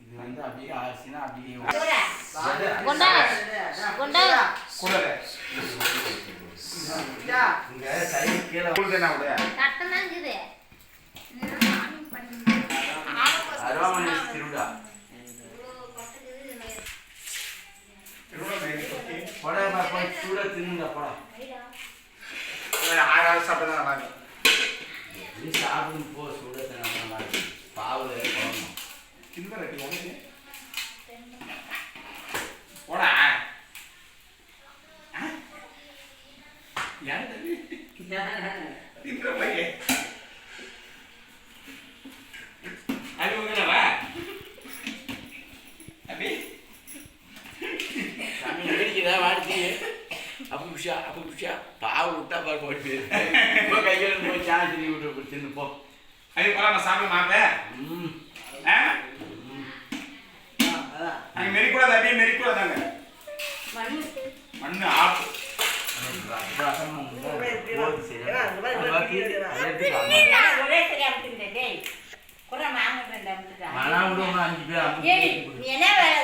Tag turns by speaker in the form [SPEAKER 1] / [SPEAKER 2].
[SPEAKER 1] இது
[SPEAKER 2] வந்து அப்படியே ஆச்சுன்னா அப்படியே இங்க சைடு கீழே போய் சூட தின்னுங்க
[SPEAKER 3] படம் ஆறு சாப்பிட்டா நல்லா இருக்கும்.
[SPEAKER 2] நீ சாப்பிடும் போ சூட தின்னா பாவுல போடணும்
[SPEAKER 3] கிண்ட ரெட்டி உனக்கு. போடா.
[SPEAKER 2] அப்படி அப்படி பாவு விட்டா பாரு போயிட்டு போய் சான்ஸ் விட்டு தின்னு போ.
[SPEAKER 3] அது போல நான் சாப்பிட மாட்டேன்? அங்க மெரிக்கூடாது அப்படியே மெரிக்கூடாதாங்க மண்ணு. ஆப்பு.
[SPEAKER 2] மனா விடுவோம் அஞ்சு பேர்
[SPEAKER 4] என்ன வேலை